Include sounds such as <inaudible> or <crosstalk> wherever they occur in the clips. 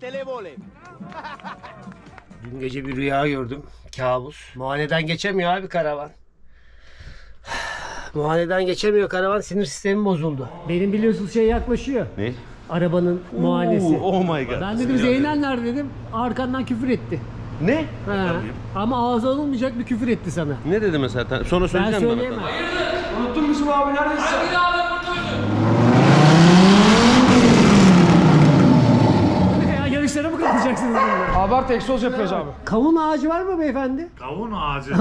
televole. Dün gece bir rüya gördüm. Kabus. Muayeneden geçemiyor abi karavan. <sighs> Muayeneden geçemiyor karavan. Sinir sistemi bozuldu. Benim biliyorsunuz şey yaklaşıyor. Ne? Arabanın muayenesi. Oh my god. Ben dedim Zeynel nerede dedim. Arkandan küfür etti. Ne? Ha. Ama ağza alınmayacak bir küfür etti sana. Ne dedi mesela? Sonra Ben söyleyeceğim bana. söyleyemem. Ya katılacaksınız bununla? Abart egzoz yapıyoruz abi. Kavun ağacı var mı beyefendi? Kavun ağacı.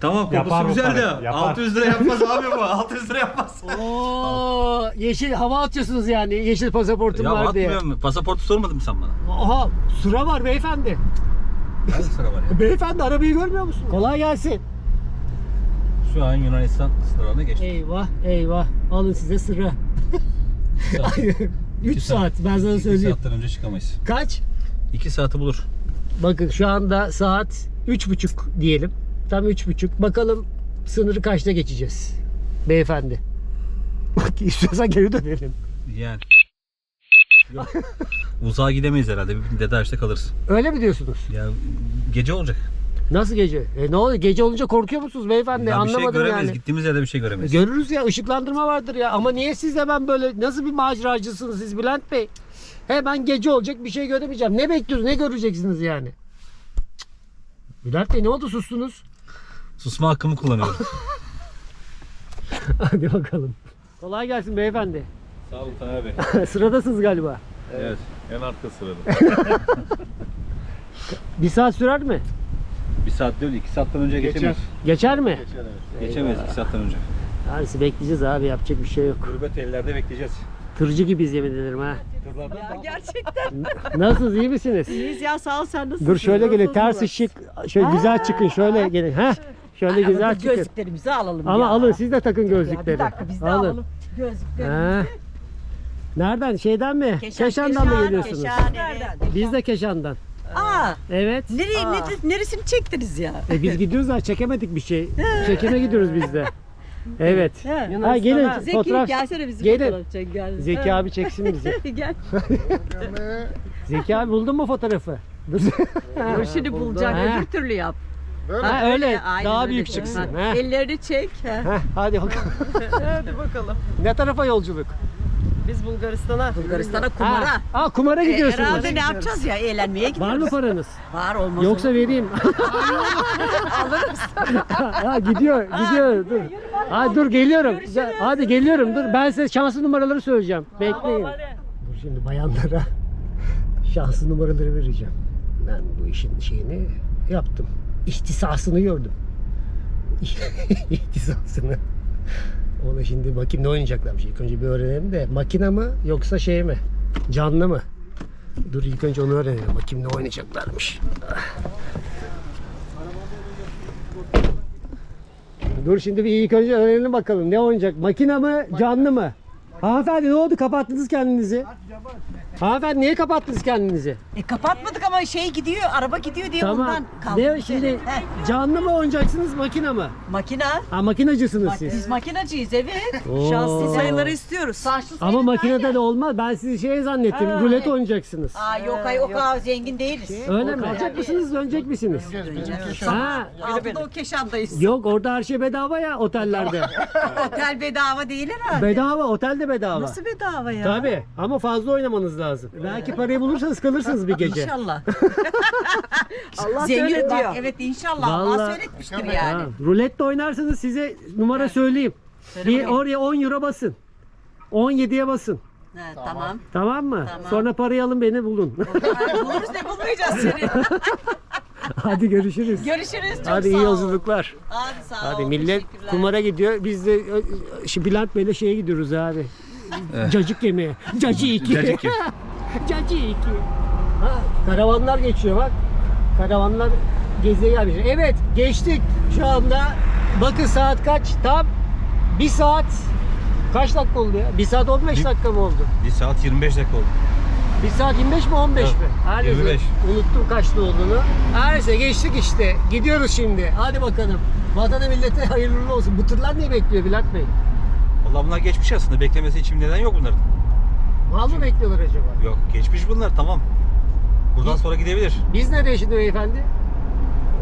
Tamam kokusu güzel de 600 lira yapmaz <laughs> abi bu. 600 lira yapmaz. Oo, yeşil hava atıyorsunuz yani. Yeşil pasaportum ya var diye. atmıyorum. Pasaportu sormadın mı sen bana? Aha sıra var beyefendi. Hangi sıra var ya? Beyefendi arabayı görmüyor musun? Kolay gelsin. Şu an Yunanistan sınırına geçtik. Eyvah eyvah. Alın size sıra. <laughs> 3 saat ben sana 2 söyleyeyim. saatten önce çıkamayız. Kaç? 2 saati bulur. Bakın şu anda saat üç buçuk diyelim. Tam üç buçuk. Bakalım sınırı kaçta geçeceğiz? Beyefendi. Bak istiyorsan geri dönelim. Yani. Yok. Uzağa gidemeyiz herhalde. Dedeağaç'ta kalırız. Öyle mi diyorsunuz? Ya gece olacak. Nasıl gece? E ne oluyor? Gece olunca korkuyor musunuz beyefendi? Ya bir şey Anlamadım göremeyiz. yani. Gittiğimiz yerde bir şey göremeyiz. Görürüz ya ışıklandırma vardır ya. Ama niye siz hemen böyle nasıl bir maceracısınız siz Bülent Bey? Hemen gece olacak bir şey göremeyeceğim. Ne bekliyorsunuz? Ne göreceksiniz yani? Cık. Bülent Bey ne oldu sustunuz? Susma hakkımı kullanıyorum. <laughs> Hadi bakalım. Kolay gelsin beyefendi. Sağ olun Taner Bey. <laughs> Sıradasınız galiba. Evet. En arka sırada. <laughs> Bir saat sürer mi? bir saat değil, 2 saatten önce geçemeyiz. Geçer mi? Geçemeyiz 2 saatten önce. Hangisi bekleyeceğiz abi yapacak bir şey yok. Gurbet ellerde bekleyeceğiz. Tırcı gibiyiz yemin ederim ha. Ya gerçekten Nasılsınız iyi misiniz? iyiyiz ya sağ ol sen nasılsın? Dur şöyle gelin ters ışık şöyle güzel çıkın şöyle gelin. Ha? Şöyle güzel çıkın. Gözlüklerimizi alalım Ama ya. alın siz de takın Ya gözlükleri. bir dakika biz de alın. alalım gözlüklerimizi. Ha. Nereden? Şeyden mi? Keşan'dan mı geliyorsunuz? Nereden? Biz de Keşan'dan. Aa, Evet. nereye, ne- neresini çektiniz ya? E biz gidiyoruz da çekemedik bir şey. Çekime gidiyoruz biz de. Evet. He. Ha gelin Zeki fotoğraf. gelsene bizi Gelin. fotoğraf çek gel. Zeki Ha. abi çeksin bizi. <laughs> gel. Zeki abi buldun mu fotoğrafı? Dur. Dur şimdi bulacak Ha. öbür türlü yap. Ha, öyle. aynen Daha öyle. büyük çıksın. Ha. Ha. Ellerini çek. ha. Heh, hadi bakalım. Hadi bakalım. Ne tarafa yolculuk? Biz Bulgaristan'a. Bulgaristan'a kumara. Ha, ha, kumara E, gidiyorsunuz. herhalde ne yapacağız ya? Eğlenmeye Var gidiyoruz. mı paranız? Var olmaz. Yoksa olur. vereyim. <laughs> ha, gidiyor, gidiyor. Dur. Ha, dur geliyorum. Hadi geliyorum. Dur ben size şanslı numaraları söyleyeceğim. Bekleyin. Dur şimdi bayanlara şanslı numaraları vereceğim. Ben bu işin şeyini yaptım. İhtisasını gördüm. İhtisasını. Ona şimdi bakayım ne oynayacaklarmış. İlk önce bir öğrenelim de makine mi yoksa şey mi? Canlı mı? Dur ilk önce onu öğrenelim. Bakayım ne oynayacaklarmış. Dur şimdi bir ilk önce öğrenelim bakalım. Ne oynayacak? Makine mi? Canlı mı? Hanımefendi ne oldu? Kapattınız kendinizi. Hanımefendi niye kapattınız kendinizi? E kapatmadık ama şey gidiyor, araba gidiyor diye Tamam. ondan kaldık. Ne bir şimdi canlı mı oynayacaksınız makine mi? makina. Ha makinacısınız siz. biz makinacıyız evet. Oo. Şanslı sayıları istiyoruz. Şanslı Ama makinede de olmaz. Ben sizi şey zannettim. Ha, rulet evet. oynayacaksınız. Aa yok ay o kadar zengin değiliz. Öyle mi? Kalacak mısınız, dönecek misiniz? Ha, Altında o keşandayız. yok orada her şey bedava ya otellerde. <laughs> Otel bedava değil herhalde. bedava, otel de bedava. Nasıl bedava ya? Tabii ama fazla oynamanız lazım. Belki parayı bulursanız kalırsınız bir gece. İnşallah. <laughs> Allah Zengin söyledi bak, diyor. Evet inşallah. Allah Vallahi- söyletmiştir Ha, yani. rulette oynarsanız size numara söyleyeyim. Bir bakayım. oraya 10 euro basın. 17'ye basın. Ha, tamam. Tamam mı? Tamam. Sonra parayı alın beni bulun. Ha, Buluruz ne bulmayacağız seni. <laughs> Hadi görüşürüz. Görüşürüz. Çok Hadi sağ iyi ol. yolculuklar. Hadi sağ Hadi ol. millet teşekkürler. kumara gidiyor. Biz de ö, şu Bülent Bey'le şeye gidiyoruz abi. Cacık yemeye. Cacı 2. Cacık Cacı 2. <laughs> Ha, karavanlar geçiyor bak. Karavanlar geziye gelmiş. Evet geçtik şu anda. Bakın saat kaç? Tam 1 saat kaç dakika oldu ya? 1 saat 15 Bir- dakika mı oldu? 1 saat 25 dakika oldu. 1 saat 25 mi 15 mi? Her neyse, 25. Unuttum kaçta olduğunu. Her neyse geçtik işte. Gidiyoruz şimdi. Hadi bakalım. Vatana millete hayırlı olsun. Bu tırlar niye bekliyor Bülent Bey? Vallahi bunlar geçmiş aslında. Beklemesi için neden yok bunların. Mal mı bekliyorlar acaba? Yok geçmiş bunlar tamam. Buradan sonra gidebilir. Biz nereye şimdi beyefendi?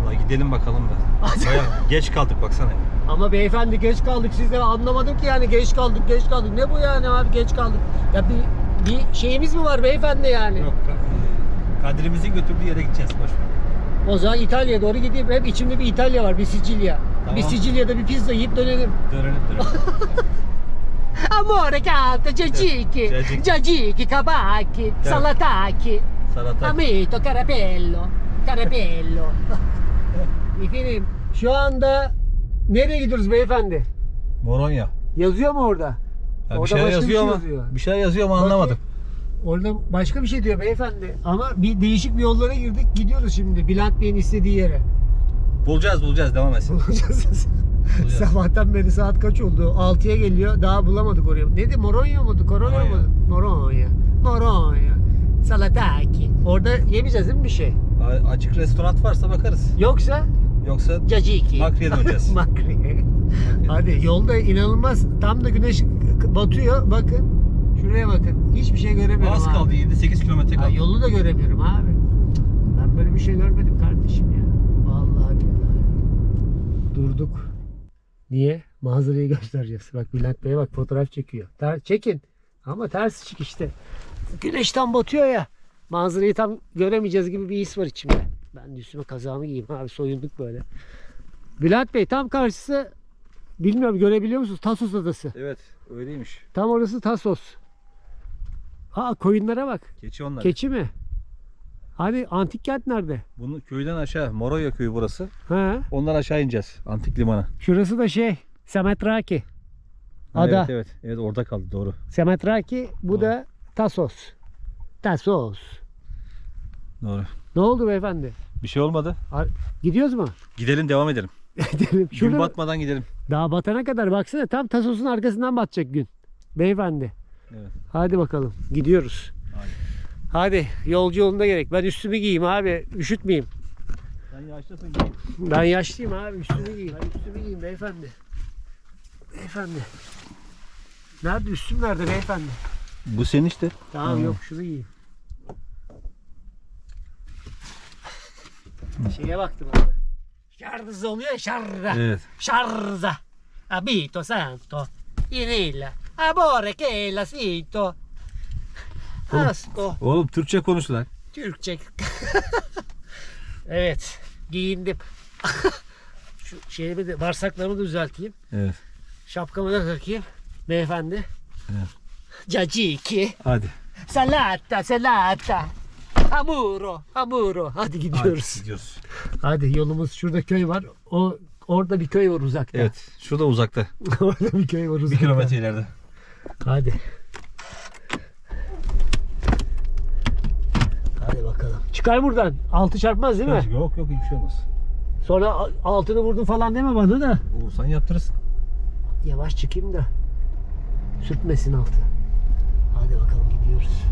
Vallahi gidelim bakalım da. <laughs> Baya geç kaldık baksana. Ama beyefendi geç kaldık siz de anlamadım ki yani geç kaldık geç kaldık. Ne bu yani abi geç kaldık. Ya bir, bir şeyimiz mi var beyefendi yani? Yok. Kadir'imizin götürdüğü yere gideceğiz boş ver. O zaman İtalya'ya doğru gideyim. Hep içimde bir İtalya var, bir Sicilya. Tamam. Bir Sicilya'da bir pizza yiyip dönelim. Dönelim dönelim. <laughs> Amore canta, caciki, Caciki. caciki, kabaki, salataki, Salata. amito, carapello, carapello. <laughs> Efendim şu anda nereye gidiyoruz beyefendi? Moronya. Yazıyor mu orada? Ya Orada bir şeyler başka bir yazıyor şey ama yazıyor. bir şeyler yazıyor ama anlamadım. Orada başka bir şey diyor beyefendi. Ama bir değişik bir yollara girdik. Gidiyoruz şimdi Bülent Bey'in istediği yere. Bulacağız bulacağız devam etsin. Bulacağız. Sabahtan beri saat kaç oldu? 6'ya geliyor. Daha bulamadık orayı. Neydi? Moronya mıydı? Koronya Moronya. mıydı? Moronya. Moronya. Salataki. Orada yemeyeceğiz değil mi bir şey? A- Açık restoran varsa bakarız. Yoksa Yoksa caciki. Makri'ye döneceğiz. <laughs> Makriye. Hadi yolda inanılmaz. Tam da güneş batıyor. Bakın. Şuraya bakın. Hiçbir şey göremiyorum Az abi. kaldı 7-8 kilometre kaldı. yolu da göremiyorum abi. Ben böyle bir şey görmedim kardeşim ya. Vallahi billahi. Durduk. Niye? Manzarayı <laughs> göstereceğiz. Bak Bülent Bey bak fotoğraf çekiyor. Ter, çekin. Ama ters çık işte. Güneşten batıyor ya. Manzarayı tam göremeyeceğiz gibi bir his var içimde. Ben de üstüme kazağımı giyeyim abi soyunduk böyle. Bülent Bey tam karşısı bilmiyorum görebiliyor musunuz? Tasos Adası. Evet öyleymiş. Tam orası Tasos. Aa koyunlara bak. Keçi onlar. Keçi mi? Hani antik kent nerede? Bunu köyden aşağı Moroya köyü burası. Ha? Ondan aşağı ineceğiz antik limana. Şurası da şey Semetraki. Ha, Ada. Evet evet. Evet orada kaldı doğru. Semetraki bu Doğru. da Tasos. Tasos. Doğru. Ne oldu beyefendi? Bir şey olmadı. Gidiyoruz mu? Gidelim devam edelim. <laughs> Gidelim. Gün batmadan gidelim. daha batana kadar baksana tam Tasos'un arkasından batacak gün. Beyefendi. Evet. Hadi bakalım gidiyoruz. Hadi. Yolcu yolunda gerek. Ben üstümü giyeyim abi. Üşütmeyeyim. Sen yaşlısın. Ben yaşlıyım abi üstümü giyeyim. Ben üstümü giyeyim beyefendi. Beyefendi. Nerede üstüm nerede beyefendi? Bu senin işte. Tamam Hı. yok şunu giyeyim. Şeye baktım orada. Şarjı oluyor şarjı. Evet. Şarjı. Abito santo. Inilla. Amore che la sito. Asko. Oğlum Türkçe konuş lan. Türkçe. <laughs> evet. Giyindim. <laughs> Şu şeyimi de bağırsaklarımı da düzelteyim. Evet. Şapkamı da takayım. Beyefendi. Evet. Caciki. Hadi. Salata, salata. Hamuro, hamuro. Hadi gidiyoruz. Hadi gidiyoruz. Hadi yolumuz şurada köy var. O orada bir köy var uzakta. Evet. Şurada uzakta. <laughs> orada bir köy var Bir uzakta. kilometre ileride. Hadi. Hadi bakalım. Çıkar buradan. Altı çarpmaz değil mi? Yok yok hiçbir şey olmaz. Sonra altını vurdun falan deme bana da. Olursan yaptırırsın. Yavaş çıkayım da. Sürtmesin altı. Hadi bakalım gidiyoruz.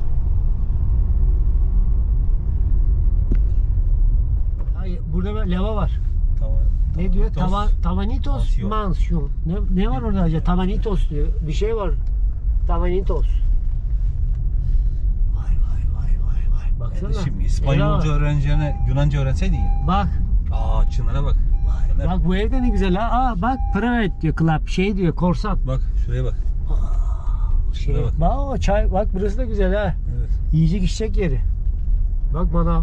Ay, burada bir lava var. Tamam. Ne diyor? Tavanitos. Tava, Tavanitos Mansiyon. Mansiyon. Ne, ne var orada acaba? Tavanitos diyor. Bir şey var. Tavanitos. Vay vay vay vay vay. Baksana. Şimdi İspanyolca öğreneceğine Yunanca öğrenseydin ya. Bak. Aa çınara bak. Fener. Bak bu evde ne güzel ha. Aa bak private diyor club. Şey diyor korsan. Bak şuraya bak. Şey, Şuraya bak. bak. o çay. Bak burası da güzel ha. Evet. Yiyecek içecek yeri. Bak manav.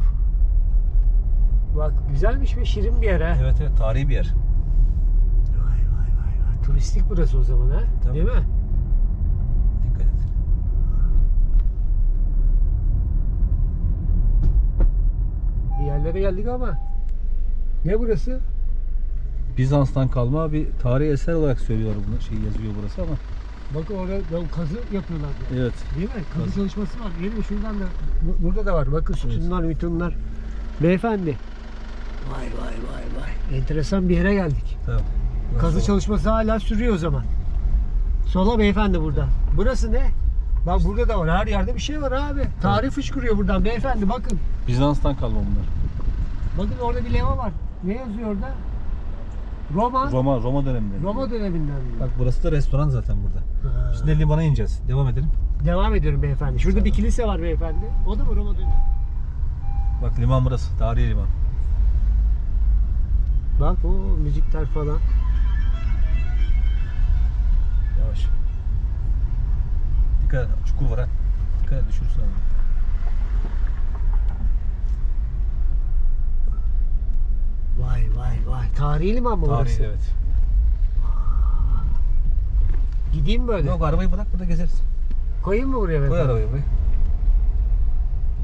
Bak güzelmiş ve şirin bir yer ha. Evet evet tarihi bir yer. Vay vay vay vay. Turistik burası o zaman ha. Tabii. Değil mi? Dikkat et. Bir yerlere geldik ama. Ne burası? Bizans'tan kalma bir tarihi eser olarak söylüyor bunu. Şey yazıyor burası ama. Bakın orada kazı yapıyorlar. ya. Evet. Değil mi? Kazı, Kazı. çalışması var. Gelin şuradan da. bu- Burada da var. Bakın sütunlar, mütunlar. Beyefendi. Vay vay vay vay. Enteresan bir yere geldik. Tamam. Kazı çalışması hala sürüyor o zaman. Sola beyefendi burada. Burası ne? Bak burada da var. Her yerde bir şey var abi. Tarih fışkırıyor buradan beyefendi bakın. Bizans'tan kalma bunlar. Bakın orada bir leva var. Ne yazıyor orada? Roma. Roma Roma döneminden. Roma döneminden mi? Bak burası da restoran zaten burada. Ha. Şimdi limana ineceğiz. Devam edelim. Devam ediyorum beyefendi. Şurada bir kilise var beyefendi. O da mı Roma dönemi? Bak liman burası. Tarihi liman. Bak o müzikler falan. Yavaş. Dikkat et. Çukur var ha. Dikkat et düşürürsün abi. Vay vay vay. Tarihi liman mı burası? Tarihi evet. Gideyim böyle. Yok arabayı bırak burada gezeriz. Koyayım mı buraya? Koy mesela? arabayı buraya.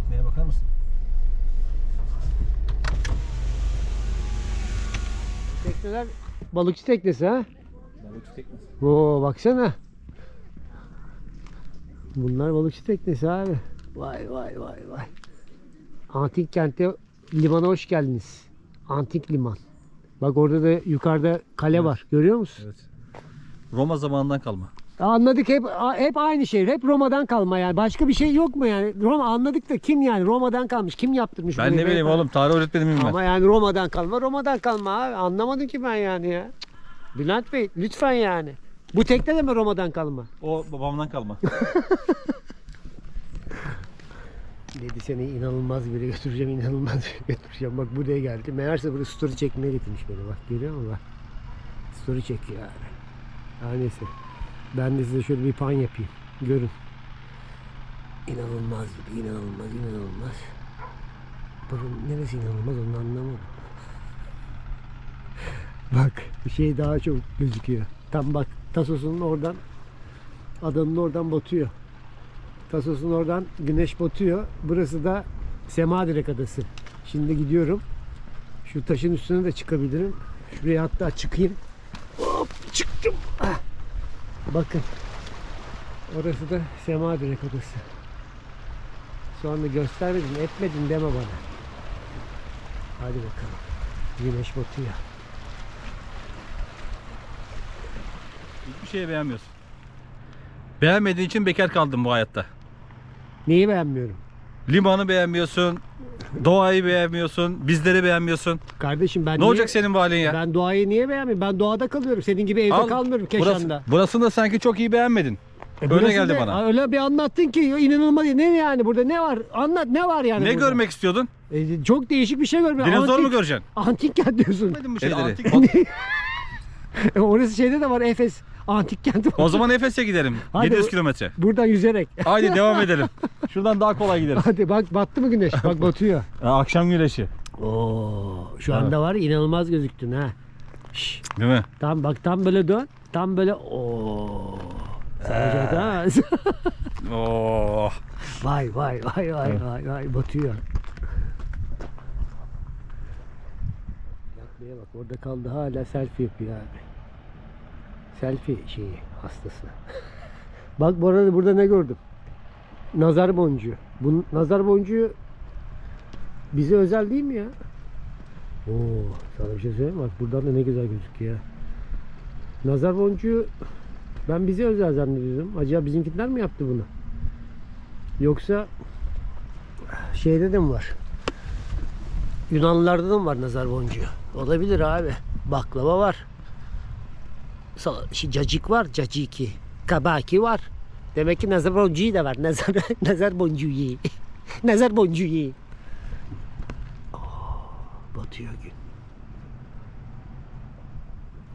Tekneye bakar mısın? Tekneler balıkçı teknesi ha? Balıkçı teknesi. Oo baksana. Bunlar balıkçı teknesi abi. Vay vay vay vay. Antik kente limana hoş geldiniz. Antik liman. Bak orada da yukarıda kale var. Görüyor musun? Evet. Roma zamanından kalma. Anladık hep hep aynı şey. Hep Roma'dan kalma yani. Başka bir şey yok mu yani? Roma anladık da kim yani? Roma'dan kalmış. Kim yaptırmış Ben ne bileyim beyefendi? oğlum tarih öğretmenim ben? Ama yani Roma'dan kalma, Roma'dan kalma abi. Anlamadım ki ben yani ya. Bülent Bey lütfen yani. Bu tekne de mi Roma'dan kalma? O babamdan kalma. <laughs> Dedi seni inanılmaz bir yere götüreceğim, inanılmaz bir götüreceğim. Bak buraya geldi. Meğerse burada story çekmeye getirmiş beni bak. Görüyor musun bak. Story çekiyor abi. Her neyse. Ben de size şöyle bir pan yapayım. Görün. İnanılmaz bir inanılmaz, inanılmaz. Bunun neresi inanılmaz onu anlamadım. Bak bir şey daha çok gözüküyor. Tam bak Tasos'un oradan adanın oradan batıyor. Tasos'un oradan güneş batıyor. Burası da Semadirek Adası. Şimdi gidiyorum. Şu taşın üstüne de çıkabilirim. Şuraya hatta çıkayım. Hop çıktım. Ah. Bakın. Orası da Semadirek Adası. Sonra göstermedin, etmedin deme bana. Hadi bakalım. Güneş batıyor. Hiçbir şeye beğenmiyorsun. Beğenmediğin için bekar kaldın bu hayatta. Neyi beğenmiyorum? Limanı beğenmiyorsun. Doğayı beğenmiyorsun. Bizleri beğenmiyorsun. Kardeşim ben Ne niye- olacak senin bu halin ya? Ben doğayı niye beğenmiyorum? Ben doğada kalıyorum. Senin gibi evde Al, kalmıyorum burası, Keşan'da. burasını da sanki çok iyi beğenmedin. E Öyle burası geldi da- bana. Öyle bir anlattın ki inanılmaz. Ne yani burada ne var? Anlat ne var yani ne burada? görmek istiyordun? E, çok değişik bir şey görmek. Dinozor Antik- mu göreceksin? Antik kent diyorsun. Görmedin bu şeyleri? Antik <laughs> E, orası şeyde de var Efes. Antik kenti var. O zaman Efes'e gidelim. Hadi 700 o- kilometre. Buradan yüzerek. Haydi <laughs> devam edelim. Şuradan daha kolay gideriz. Hadi bak battı mı güneş? Bak <laughs> batıyor. Ha, Akşam güneşi. Oo, şu anda var ya, inanılmaz gözüktün ha. Şş, Değil mi? tam bak tam böyle dön. Tam böyle o. Saracak ha. <laughs> Oh. Vay vay vay vay vay vay batıyor. Yatmaya bak orada kaldı hala selfie yapıyor abi. Selfie şeyi hastası. bak bu arada burada ne gördüm? Nazar boncuğu. Bu nazar boncuğu bize özel değil mi ya? Oo, sana bir şey söyleyeyim? Bak buradan da ne güzel gözüküyor. Nazar boncuğu ben bize özel zannediyordum. Acaba bizimkiler mi yaptı bunu? Yoksa şeyde de mi var? Yunanlılarda da mı var nazar boncuğu? Olabilir abi. Baklava var. Şey, cacık var, caciki. Kabaki var. Demek ki nazar boncuğu da var. Nazar, <laughs> nazar boncuğu. <laughs> nazar boncuğu. Oh, batıyor gün.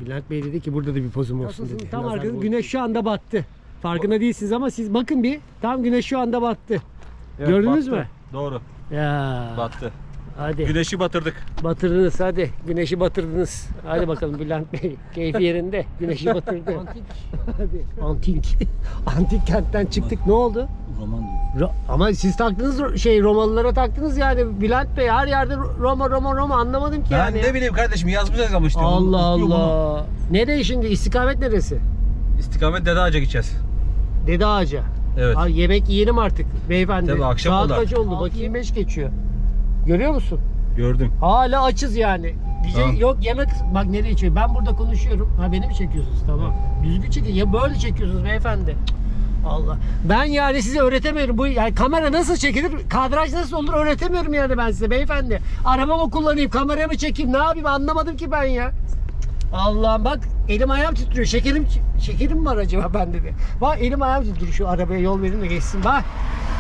Bülent Bey dedi ki burada da bir pozum olsun dedi. Tam arkada güneş şu anda battı. Farkında değilsiniz ama siz bakın bir. Tam güneş şu anda battı. Gördünüz battı. mü? Doğru. Ya. Battı. Hadi. Güneşi batırdık. Batırdınız hadi. Güneşi batırdınız. Hadi bakalım Bülent Bey. <laughs> Keyfi yerinde. Güneşi batırdı. Antik. hadi. Antik. <laughs> Antik kentten çıktık. Ne oldu? Roman diyor. Ro- ama siz taktınız şey Romalılara taktınız yani Bülent Bey her yerde Ro- Roma Roma Roma anlamadım ki Ben yani. ne bileyim kardeşim yazmayacağız ama işte. Allah. Allah. Nereye şimdi? İstikamet neresi? İstikamet Dede Ağaca gideceğiz. Dede Ağaca. Evet. Abi yemek yiyelim artık beyefendi. Tabii, akşam Saat oldu. kaç oldu? Bakayım 5 geçiyor. Görüyor musun? Gördüm. Hala açız yani. Diyecek Tamam. yok yemek bak nereye içiyor. Ben burada konuşuyorum. Ha beni mi çekiyorsunuz? Tamam. Düzgün çekin. Ya böyle çekiyorsunuz beyefendi. Allah. Ben yani size öğretemiyorum. Bu yani kamera nasıl çekilir? Kadraj nasıl olur? Öğretemiyorum yani ben size beyefendi. Arabamı kullanayım, kamerayı mı çekeyim? Ne yapayım? Anlamadım ki ben ya. Allah'ım bak elim ayağım titriyor. Şekerim şekerim var acaba bende de? Bak elim ayağım titriyor. Şu arabaya yol verin de geçsin. Bak.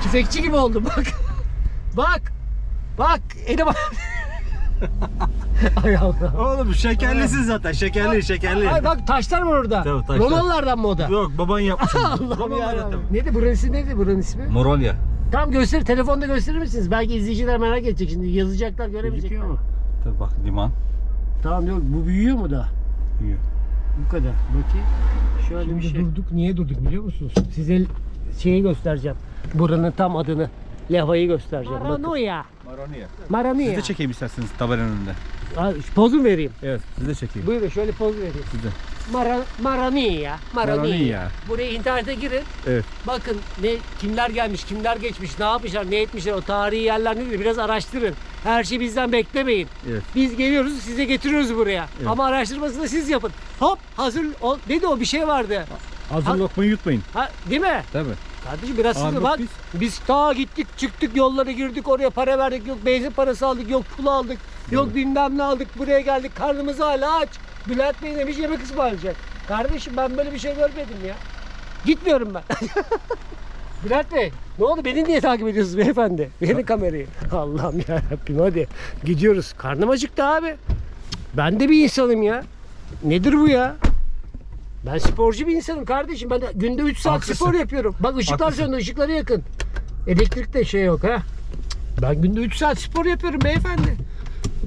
Tüfekçi gibi oldum bak. <laughs> bak. Bak elim Ay Allah. Oğlum şekerlisin zaten. Şekerli şekerli. Ay bak taşlar var orada. Tabii, taşlar. Romalılardan mı o da? Yok baban yapmış. <laughs> Allah'ım tabii. Neydi burası neydi buranın ismi? Morolya. Tam göster telefonda gösterir misiniz? Belki izleyiciler merak edecek şimdi yazacaklar göremeyecekler. Tabii bak liman. Tamam yok bu büyüyor mu da? Büyüyor. Bu kadar. Bakayım. Şöyle Şimdi bir şey. durduk. durduk. Niye durduk biliyor musunuz? Size şeyi göstereceğim. Buranın tam adını. Levhayı göstereceğim. Maranoya. Maronia. Maranoya. Siz de çekeyim isterseniz tabelanın önünde. Ha, Poz mu vereyim? Evet siz de çekeyim. Buyurun şöyle poz vereyim. Siz de. Mara. Maraniya. Maraniya. Buraya internete girin. Evet. Bakın ne kimler gelmiş, kimler geçmiş, ne yapmışlar, ne etmişler, o tarihi yerler nedir biraz araştırın. Her şeyi bizden beklemeyin. Evet. Biz geliyoruz, size getiriyoruz buraya. Evet. Ama araştırmasını da siz yapın. Hop hazır ol. Neydi o bir şey vardı. Hazır Ha- lokmayı yutmayın. Ha, değil mi? Tabii. Kardeşim biraz Abi bak bak. Biz. ta gittik çıktık yollara girdik oraya para verdik yok benzin parası aldık yok pul aldık yok bilmem ne aldık buraya geldik karnımız hala aç. Bülent Bey demiş yemek ısmarlayacak. Kardeşim ben böyle bir şey görmedim ya. Gitmiyorum ben. <laughs> Bülent Bey ne oldu beni niye takip ediyorsunuz beyefendi? Verin kamerayı. Allah'ım ya Rabbim hadi gidiyoruz. Karnım acıktı abi. Ben de bir insanım ya. Nedir bu ya? Ben sporcu bir insanım kardeşim. Ben de günde 3 saat Haklısın. spor yapıyorum. Bak ışıklar Haklısın. söndü, ışıkları yakın. Elektrik de şey yok ha. Ben günde 3 saat spor yapıyorum beyefendi.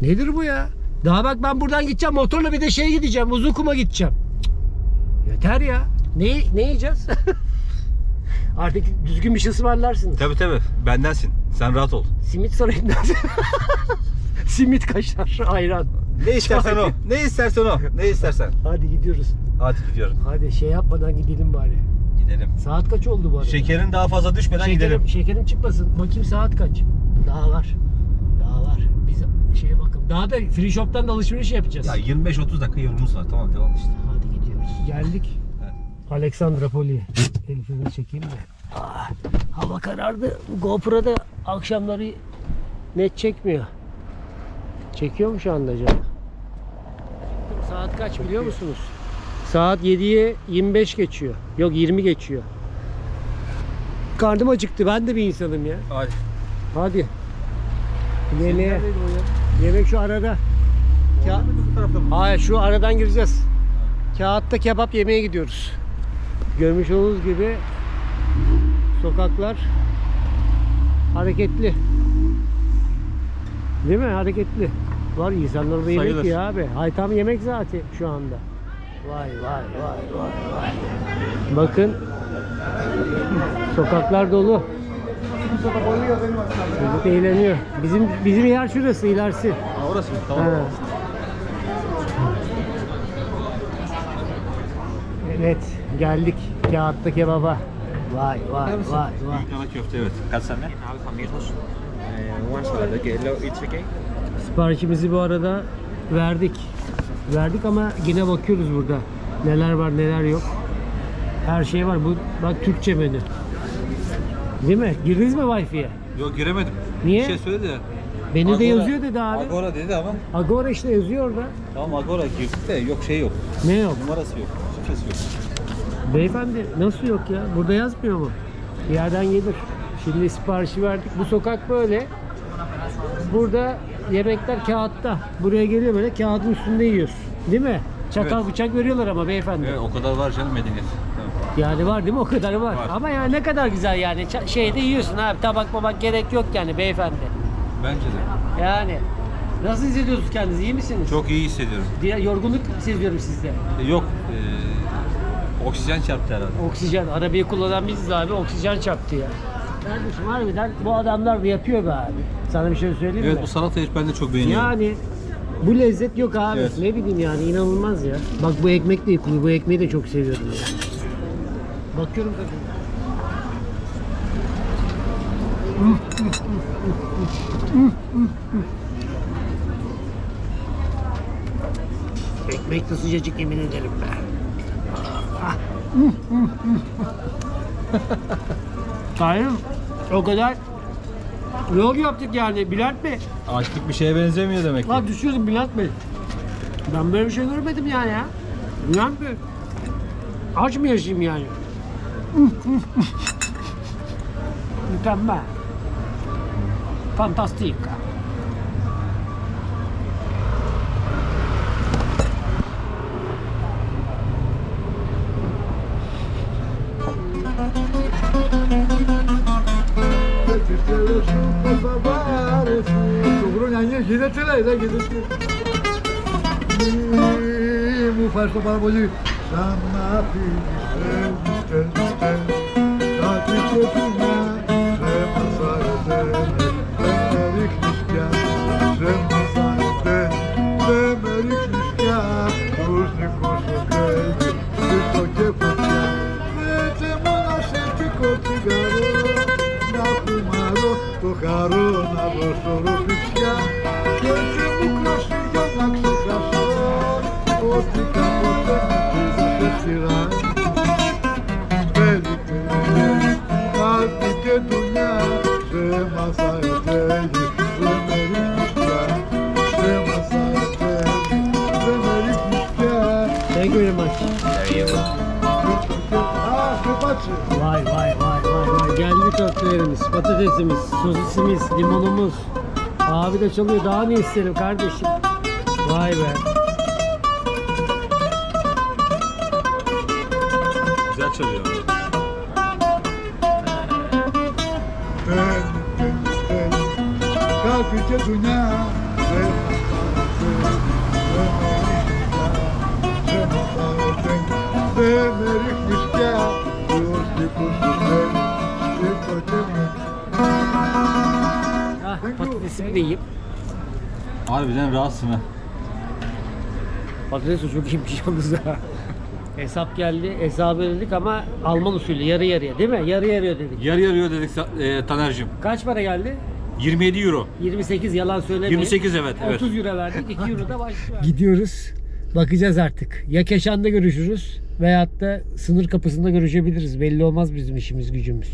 Nedir bu ya? Daha bak ben buradan gideceğim motorla bir de şey gideceğim. Uzun kuma gideceğim. Cık, Yeter ya. Ne, ne yiyeceğiz? <laughs> Artık düzgün bir şey ısmarlarsın. Tabii tabii. Bendensin. Sen rahat ol. Simit sarayından. <laughs> Simit kaşar, ayran. Ne istersen o. Ne istersen o. Ne istersen. Hadi gidiyoruz. Hadi gidiyorum. Hadi şey yapmadan gidelim bari. Gidelim. Saat kaç oldu bu arada? Şekerin daha fazla düşmeden şekerim, gidelim. şekerim çıkmasın. Bakayım saat kaç? Daha var. Daha var. Biz şeye bakın. Daha da free shop'tan da alışveriş yapacağız. Ya 25-30 dakika yolumuz var. Tamam devam işte. Hadi gidiyoruz. Geldik. Evet. Alexandropoli. Elif'ini çekeyim de. Ah, hava karardı. GoPro'da akşamları net çekmiyor. Çekiyor mu şu anda acaba? Saat kaç biliyor musunuz? Saat 7'ye 25 geçiyor. Yok 20 geçiyor. Karnım acıktı. Ben de bir insanım ya. Hadi. Hadi. Yemeğe. Yemek şu arada. Ka-? Hayır şu aradan gireceğiz. Kağıtta kebap yemeye gidiyoruz. Görmüş olduğunuz gibi sokaklar hareketli. Değil mi? Hareketli. Var insanlar da yemek Sayılır. yiyor abi. Hay tam yemek zaten şu anda. Vay vay vay vay vay. Bakın sokaklar dolu. Çocuk eğleniyor. Bizim bizim yer şurası ilerisi. Ha, orası mı? Tamam. Ha. Evet geldik kağıtta kebaba. Vay vay vay vay. Büyük ana köfte evet. Kaç sene? Alfamitos. Uh, one Siparişimizi bu arada verdik. Verdik ama yine bakıyoruz burada. Neler var neler yok. Her şey var. Bu bak Türkçe menü. Değil mi? Girdiniz mi Wi-Fi'ye? Yok giremedim. Niye? Bir şey söyledi ya. Beni de Agora- yazıyor dedi abi. Agora dedi ama. Agora işte yazıyor orada. Tamam Agora girdik de yok şey yok. Ne yok? Numarası yok. Şifresi yok. Beyefendi nasıl yok ya? Burada yazmıyor mu? Bir yerden gelir. Şimdi siparişi verdik. Bu sokak böyle. Burada yemekler kağıtta. Buraya geliyor böyle kağıdın üstünde yiyorsun. Değil mi? Çatal Evet. bıçak veriyorlar ama beyefendi. Evet o kadar var canım medeniyet. Tamam. Yani var değil mi? O kadar var. Var. Ama ya ne kadar güzel yani. Ça- şeyde yiyorsun abi. Tabak babak gerek yok yani beyefendi. Bence de. Yani. Nasıl hissediyorsunuz kendinizi? İyi misiniz? Çok iyi hissediyorum. Diğer yorgunluk seziyorum sizde. E, Yok. eee, oksijen çarptı herhalde. Oksijen. Arabayı kullanan biziz abi. Oksijen çarptı ya. Kardeşim harbiden bu adamlar da yapıyor be abi. Sana bir şey söyleyeyim Evet mi? bu salatayı ben de çok beğeniyorum. Yani bu lezzet yok abi. Evet. Ne bileyim yani inanılmaz ya. Bak bu ekmek de yıkılıyor. Bu ekmeği de çok seviyorum ya. Bakıyorum tabii. Ekmek de sıcacık yemin ederim be. Sayın o kadar yol yaptık yani Bülent Bey. Açlık bir şeye benzemiyor demek ki. Lan düşüyordum Bülent Bey. Ben böyle bir şey görmedim yani ya. Bülent Bey. Aç mı yaşayayım yani? Mükemmel. Fantastik. Γίνεται λέει, δεν γίνεται. Μου ευχαριστώ πάρα πολύ. Σαν να φύγεις, κάτι και πεινά, δεν μας άρεσε, δεν με πια, δεν πια, τους δικούς σου κρέβει, στο κέφα πια. Λέτε μόνα σε πικο να το χαρό να δω στο. Thank you very much. There you go. Vay vay vay vay vay. Geldi köftelerimiz, patatesimiz, sosisimiz, limonumuz. Abi de çalıyor. Daha ne isterim kardeşim? Vay be. Kötü dünya Ömürük işte Kuz patatesimi de yiyip Harbiden rahatsın ha. Patates de çok iyiymiş yalnız ha. Hesap geldi, hesabı dedik ama Alman usulü yarı yarıya değil mi? Yarı yarıya dedik. Yarı yarıyor dedik Sa- e, Taner'cim. Kaç para geldi? 27 euro. 28 yalan söylemeyin. 28 evet, evet. 30 euro verdik. 2 euro da başlıyor. <laughs> Gidiyoruz. Bakacağız artık. Ya Keşan'da görüşürüz veyahut da sınır kapısında görüşebiliriz. Belli olmaz bizim işimiz gücümüz.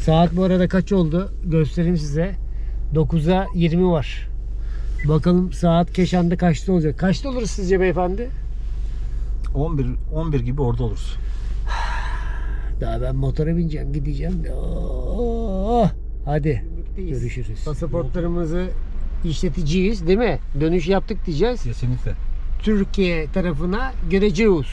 Saat bu arada kaç oldu? Göstereyim size. 9'a 20 var. Bakalım saat Keşan'da kaçta olacak? Kaçta oluruz sizce beyefendi? 11 11 gibi orada oluruz. Daha ben motora bineceğim, gideceğim. Oh, hadi görüşürüz. Pasaportlarımızı işleteceğiz değil mi? Dönüş yaptık diyeceğiz. Kesinlikle. Türkiye tarafına göreceğiz.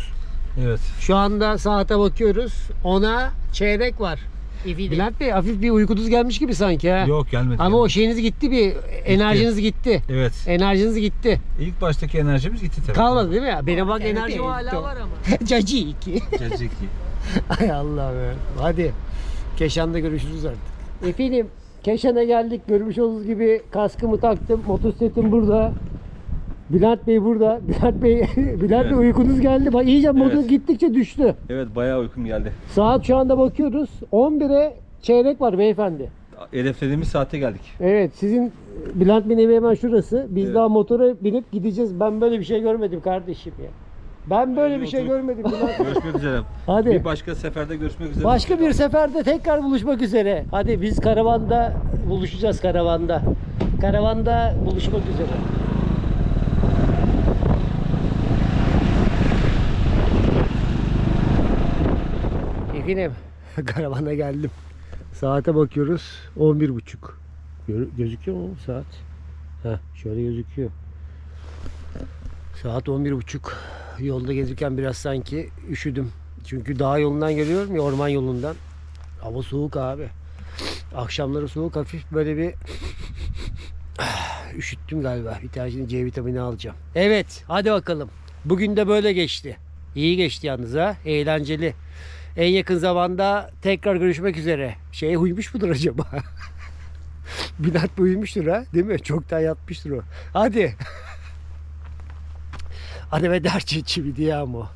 Evet. Şu anda saate bakıyoruz. Ona çeyrek var. Bülent Bey hafif bir uykunuz gelmiş gibi sanki ha. Yok gelmedi. Ama o şeyiniz gitti bir enerjiniz gitti. Evet. Enerjiniz gitti. İlk baştaki enerjimiz gitti tabii. Kalmadı değil mi? Benim bak Evet, enerjim evet. hala var ama. <laughs> Cacı iki. Gelecek ki. <laughs> Ay Allah'ım ya. Hadi. Keşan'da görüşürüz artık. Efendim Keşan'a geldik. Görmüş olduğunuz gibi kaskımı taktım. Motosikletim burada. Bülent Bey burada. <laughs> Bülent Bey, <laughs> Bülent Bey uykunuz geldi. Bak iyice Evet. gittikçe düştü. Evet bayağı uykum geldi. Saat şu anda bakıyoruz. 11'e çeyrek var beyefendi. Hedeflediğimiz saate geldik. Evet sizin Bülent Bey'in evi hemen şurası. Biz Evet. daha motora binip gideceğiz. Ben böyle bir şey görmedim kardeşim ya. Ben böyle bir şey görmedim. <laughs> Görüşmek üzere. Hadi. Bir başka seferde görüşmek üzere. Başka bir seferde tekrar buluşmak üzere. Hadi biz karavanda buluşacağız karavanda. Karavanda buluşmak üzere. Efendim <laughs> karavana geldim. Saate bakıyoruz 11.30. Gö- gözüküyor mu saat? Heh, şöyle gözüküyor. Saat 11.30. Yolda gezirken biraz sanki üşüdüm. Çünkü dağ yolundan geliyorum ya orman yolundan. Hava soğuk abi. Akşamları soğuk hafif böyle bir <sighs> üşüttüm galiba. Bir tane C vitamini alacağım. Evet hadi bakalım. Bugün de böyle geçti. İyi geçti yalnız ha. Eğlenceli. En yakın zamanda tekrar görüşmek üzere. Şey uyumuş mudur acaba? <laughs> Bey uyumuştur ha. Değil mi? Çoktan yatmıştır o. Hadi. <laughs> Arrivederci ci vediamo.